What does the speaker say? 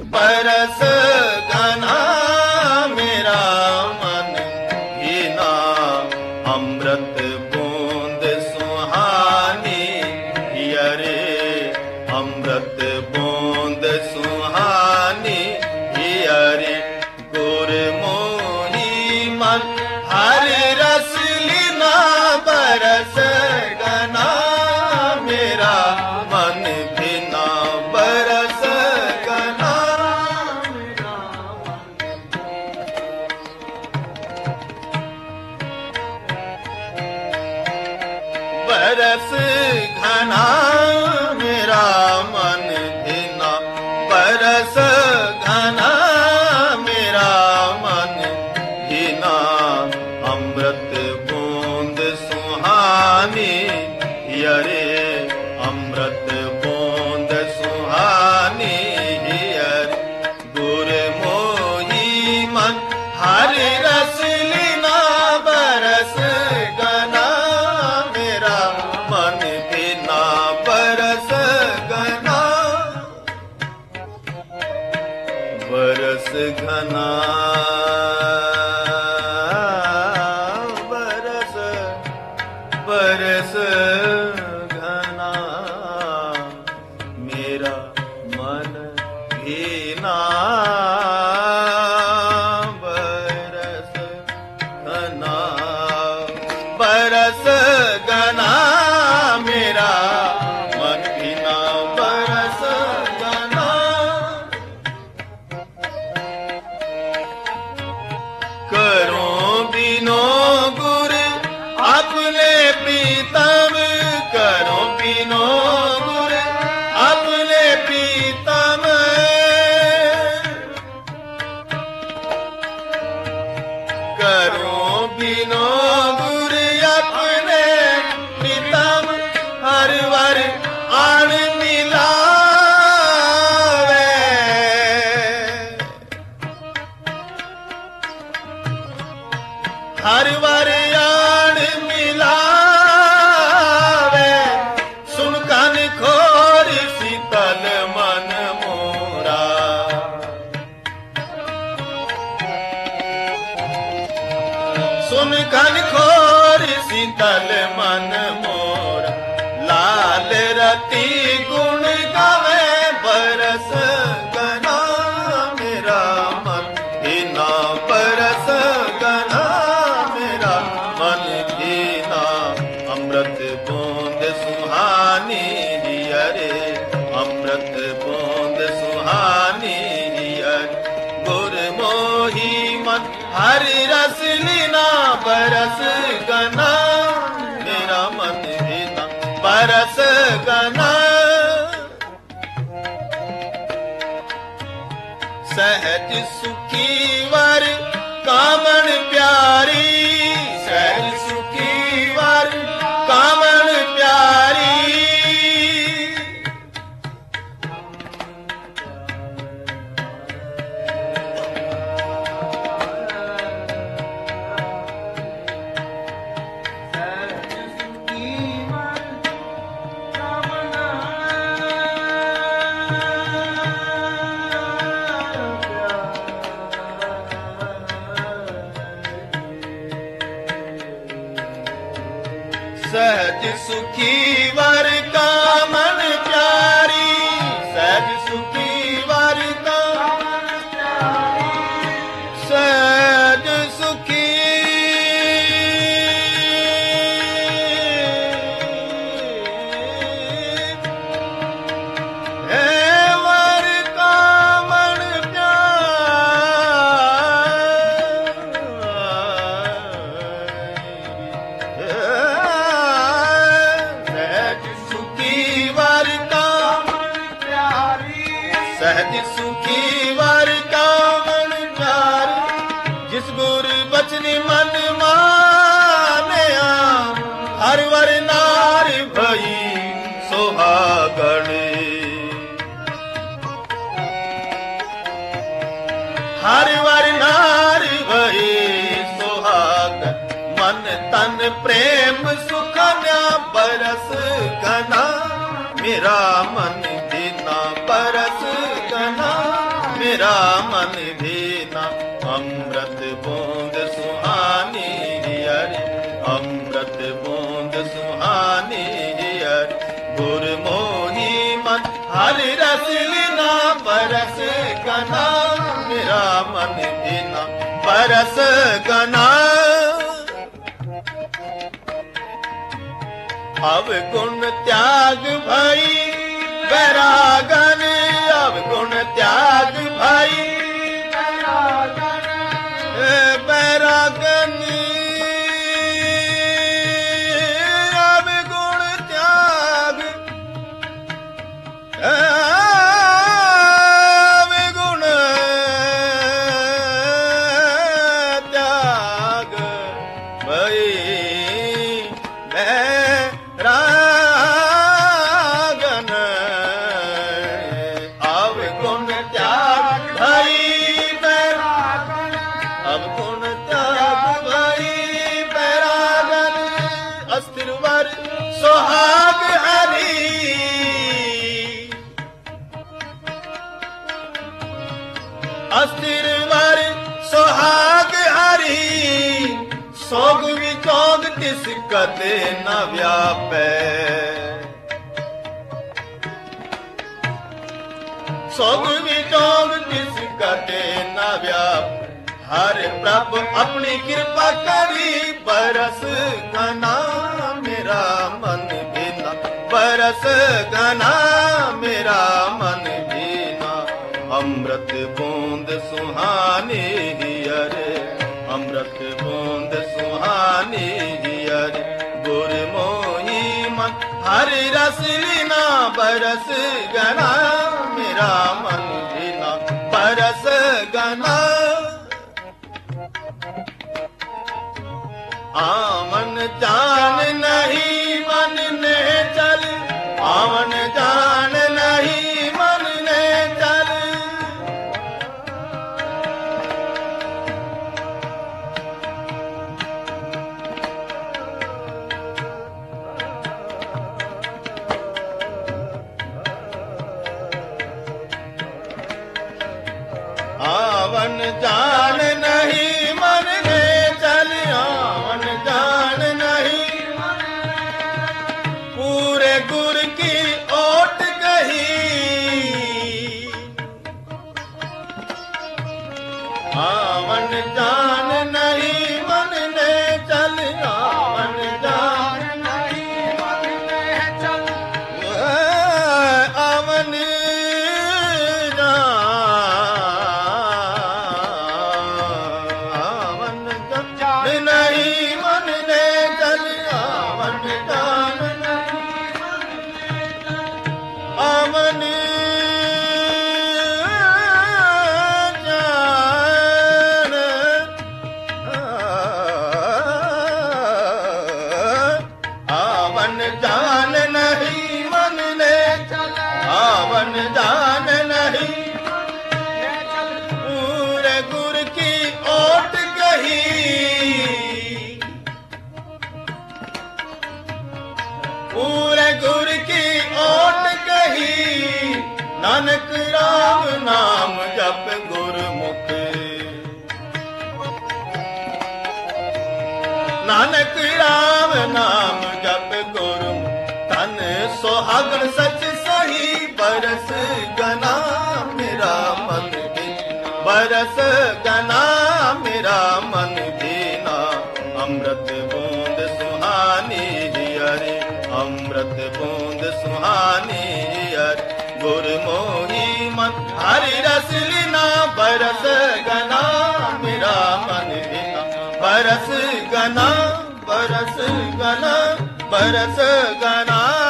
परस गना ਰਸ ਘਨਾ ਮੇਰਾ ਮਨ ਧਿਨਾ ਪਰਸ ਘਨਾ ਮੇਰਾ ਮਨ ਧਿਨਾ ਅੰਮ੍ਰਿਤ ਬੂੰਦ ਸੁਹਾਨੀ ਯਰੇ ਮੇਰਾ ਮਨ ਹੀ ਨਾ ਹਰਿ ਰਸ ਲੀਨਾ ਬਰਸ ਗਨਾ ਮੇਰਾ ਮਨ ਹੀਨਾ ਬਰਸ ਗਨਾ। Shiva. ਗੁਰ ਮੋਹੀ ਮਨ ਹਰਿ ਰਸ ਲੀਨਾ ਪਰਸ ਕਨਾ ਮੇਰਾ ਮਨ ਭੀਨਾ ਪਰਸ ਕਨਾ ਅਵ ਗੁਣ ਤਿਆਗ ਭਾਈ ਬੈਰਾਗਨ ਅਵ ਗੁਣ ਤਿਆਗ ਭਾਈ ਕਦੇ ਨ ਵਿਆਪੈ। ਸੋਗ ਵਿਚੋਗ ਤਿਸ ਕਦੇ ਨ ਵਿਆਪੈ। ਹਰ ਪ੍ਰਭ ਆਪਣੀ ਕਿਰਪਾ ਕਰੀ, ਬਰਸ ਗਨਾ ਮੇਰਾ ਮਨ ਬਿਨਾ ਬਰਸ ਗਨਾ ਮੇਰਾ ਮਨ ਬਿਨਾ ਅੰਮ੍ਰਿਤ ਬੂੰਦ ਸੁਹਾਨੀ ਹਿਅਰੇ ਅੰਮ੍ਰਿਤ ਬੂੰਦ ਸੁਹਾਨੀ ਹਿਅਰੇ ਗੁਰ ਮੋਹੀ ਮਨ। ਹਰਿ ਰਸ ਲੀਨਾ ਬਰਸ ਗਨਾ, ਮੇਰਾ ਮਨ ਬਿਨਾ ਬਰਸ ਗਨਾ। ਆਵਨ ਜਾਣ ਨਹੀਂ, ਮਨ ਨੇ ਚਲ। ਆਵਨ ਜਾਣ ਆਵਨ ਜਾਣ ਨਹੀਂ ਆਵਨ ਜਾਣ ਨਹੀਂ ਨਹੀਂ ਮਨ ਨੇ ਆਵਨ ਜਾਣ ਨਾਨਕ ਰਾਮ ਨਾਮ ਜਪ ਗੁਰਮੁਖ। ਨਾਨਕ ਰਾਮ ਨਾਮ ਜਪ ਗੁਰਮੁਖ। ਤਨ ਸੁਹਾਗਣ ਸੱਚ ਸਹੀ ਬਰਸ ਗਨਾ ਮੇਰਾ ਮਨ ਬਿਨ ਬਰਸ ਗਨਾ ਮੇਰਾ ਮਨ ਬਿਨਾ ਅੰਮ੍ਰਿਤ ਬੂੰਦ ਸੁਹਾਨੀ ਹਰੇ ਅੰਮ੍ਰਿਤ ਬੂੰਦ ਸੁਹਾਨੀ गुरमोही मन हरि रसल बरस गना मेरा मन बरस गना बरस गना बरस गना